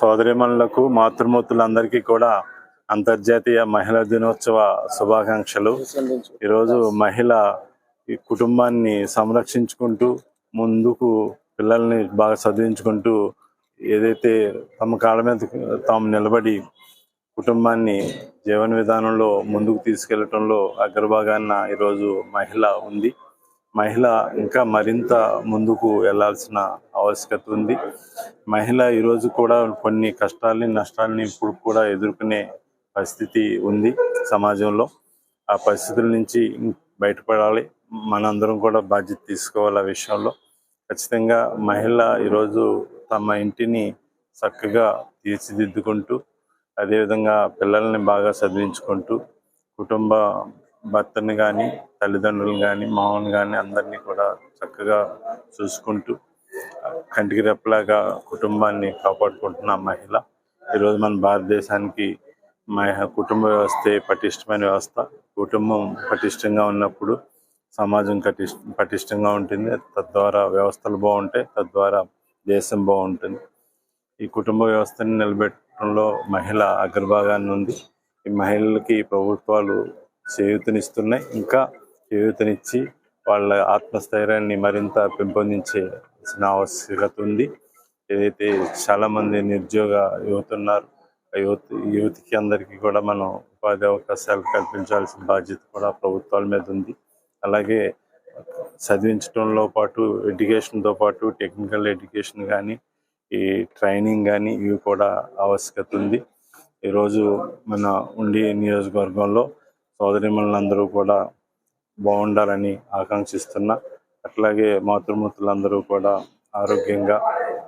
సోదరిమణులకు మాతృమూర్తులందరికీ కూడా అంతర్జాతీయ మహిళా దినోత్సవ శుభాకాంక్షలు. ఈరోజు మహిళ ఈ కుటుంబాన్ని సంరక్షించుకుంటూ ముందుకు పిల్లల్ని బాగా చదివించుకుంటూ ఏదైతే తమ కాళ్ళ మీద తాము నిలబడి కుటుంబాన్ని జీవన విధానంలో ముందుకు తీసుకెళ్ళటంలో అగ్రభాగాన్న ఈరోజు మహిళ ఉంది. మహిళ ఇంకా మరింత ముందుకు వెళ్ళాల్సిన ఆవశ్యకత ఉంది. మహిళ ఈరోజు కూడా కొన్ని కష్టాలని నష్టాలని ఇప్పుడు కూడా ఎదుర్కొనే పరిస్థితి ఉంది సమాజంలో. ఆ పరిస్థితుల నుంచి బయటపడాలి. మనందరం కూడా బాధ్యత తీసుకోవాలి ఆ విషయంలో. ఖచ్చితంగా మహిళ ఈరోజు తమ ఇంటిని చక్కగా తీర్చిదిద్దుకుంటూ అదేవిధంగా పిల్లల్ని బాగా చదివించుకుంటూ కుటుంబ భర్తను కానీ తల్లిదండ్రులను కానీ మామూలు కానీ అందరినీ కూడా చక్కగా చూసుకుంటూ కంటికి రెప్పలాగా కుటుంబాన్ని కాపాడుకుంటున్న మహిళ. ఈరోజు మన భారతదేశానికి మహిళ కుటుంబ వ్యవస్థే పటిష్టమైన వ్యవస్థ. కుటుంబం పటిష్టంగా ఉన్నప్పుడు సమాజం పటిష్ట పటిష్టంగా ఉంటుంది. తద్వారా వ్యవస్థలు బాగుంటాయి. తద్వారా దేశం బాగుంటుంది. ఈ కుటుంబ వ్యవస్థని నిలబెట్టడంలో మహిళ అగ్రభాగాన్ని ఉంది. ఈ మహిళలకి ప్రభుత్వాలు చేయూతనిస్తున్నాయి. ఇంకా చేయూతనిచ్చి వాళ్ళ ఆత్మస్థైర్యాన్ని మరింత పెంపొందించేసిన ఆవశ్యకత ఉంది. ఏదైతే చాలా మంది నిరుద్యోగ యువత ఉన్నారు యువత యువతికి అందరికీ కూడా మనం ఉపాధి అవకాశాలు కల్పించాల్సిన బాధ్యత కూడా ప్రభుత్వాల మీద ఉంది. అలాగే చదివించడంలో పాటు ఎడ్యుకేషన్తో పాటు టెక్నికల్ ఎడ్యుకేషన్ కానీ ఈ ట్రైనింగ్ కానీ ఇవి కూడా ఆవశ్యకత ఉంది. ఈరోజు మన ఉండి నియోజకవర్గంలో సోదరిమణులందరూ కూడా బాగుండాలని ఆకాంక్షిస్తున్నా. అట్లాగే మాతృమూర్తులందరూ కూడా ఆరోగ్యంగా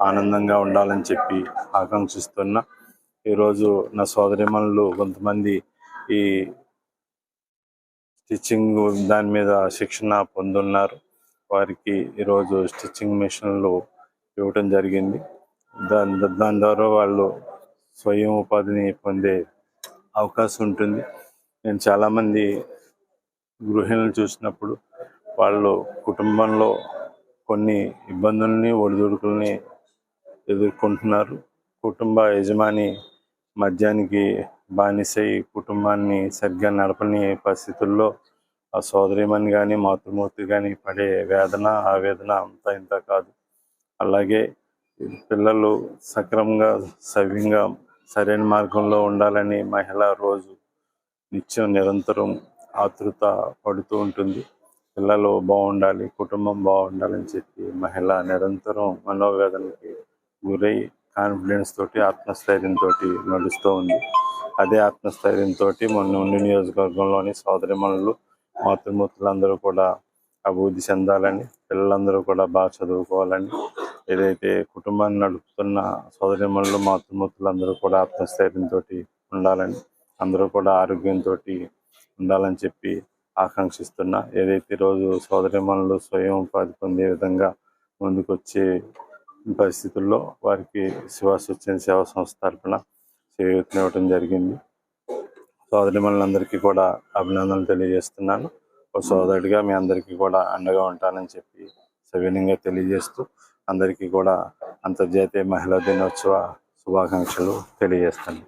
ఆనందంగా ఉండాలని చెప్పి ఆకాంక్షిస్తున్నా. ఈరోజు నా సోదరిమణులు కొంతమంది ఈ స్టిచ్చింగ్ దాని మీద శిక్షణ పొందున్నారు. వారికి ఈరోజు స్టిచ్చింగ్ మిషన్లు ఇవ్వటం జరిగింది. దాని దాని ద్వారా వాళ్ళు స్వయం ఉపాధిని పొందే అవకాశం ఉంటుంది. నేను చాలామంది గృహిణులు చూసినప్పుడు వాళ్ళు కుటుంబంలో కొన్ని ఇబ్బందుల్ని ఒడిదుడుకుల్ని ఎదుర్కొంటున్నారు. కుటుంబ యజమాని మద్యానికి బానిసై కుటుంబాన్ని సరిగ్గా నడపని పరిస్థితుల్లో ఆ సోదరిమని కానీ మాతృమూర్తి కానీ పడే వేదన ఆవేదన అంతా ఇంత కాదు. అలాగే పిల్లలు సక్రమంగా సవ్యంగా సరైన మార్గంలో ఉండాలని మహిళ రోజు నిత్యం నిరంతరం ఆతృత పడుతూ ఉంటుంది. పిల్లలు బాగుండాలి కుటుంబం బాగుండాలని చెప్పి మహిళ నిరంతరం మనోవేదనకి గురై కాన్ఫిడెన్స్ తోటి ఆత్మస్థైర్యంతో నడుస్తూ ఉంది. అదే ఆత్మస్థైర్యంతో మొన్న ఉండి నియోజకవర్గంలోని సోదరిమణులు మాతృమూర్తులందరూ కూడా అభివృద్ధి చెందాలని పిల్లలందరూ కూడా బాగా చదువుకోవాలని ఏదైతే కుటుంబాన్ని నడుపుతున్న సోదరిమణులు మాతృమూర్తులందరూ కూడా ఆత్మస్థైర్యంతో ఉండాలని అందరూ కూడా ఆరోగ్యంతో ఉండాలని చెప్పి ఆకాంక్షిస్తున్నా. ఏదైతే రోజు సోదరిమణులు స్వయం ఉపాధి పొందే విధంగా ముందుకొచ్చే పరిస్థితుల్లో వారికి శివ స్వచ్ఛంద సేవా సంస్థ తరఫున చేయూతనివ్వటం జరిగింది. సోదరిమణులందరికీ కూడా అభినందనలు తెలియజేస్తున్నాను. ఒక సోదరుడిగా మీ అందరికీ కూడా అండగా ఉంటానని చెప్పి సవినీయంగా తెలియజేస్తూ అందరికీ కూడా అంతర్జాతీయ మహిళా దినోత్సవ శుభాకాంక్షలు తెలియజేస్తాను.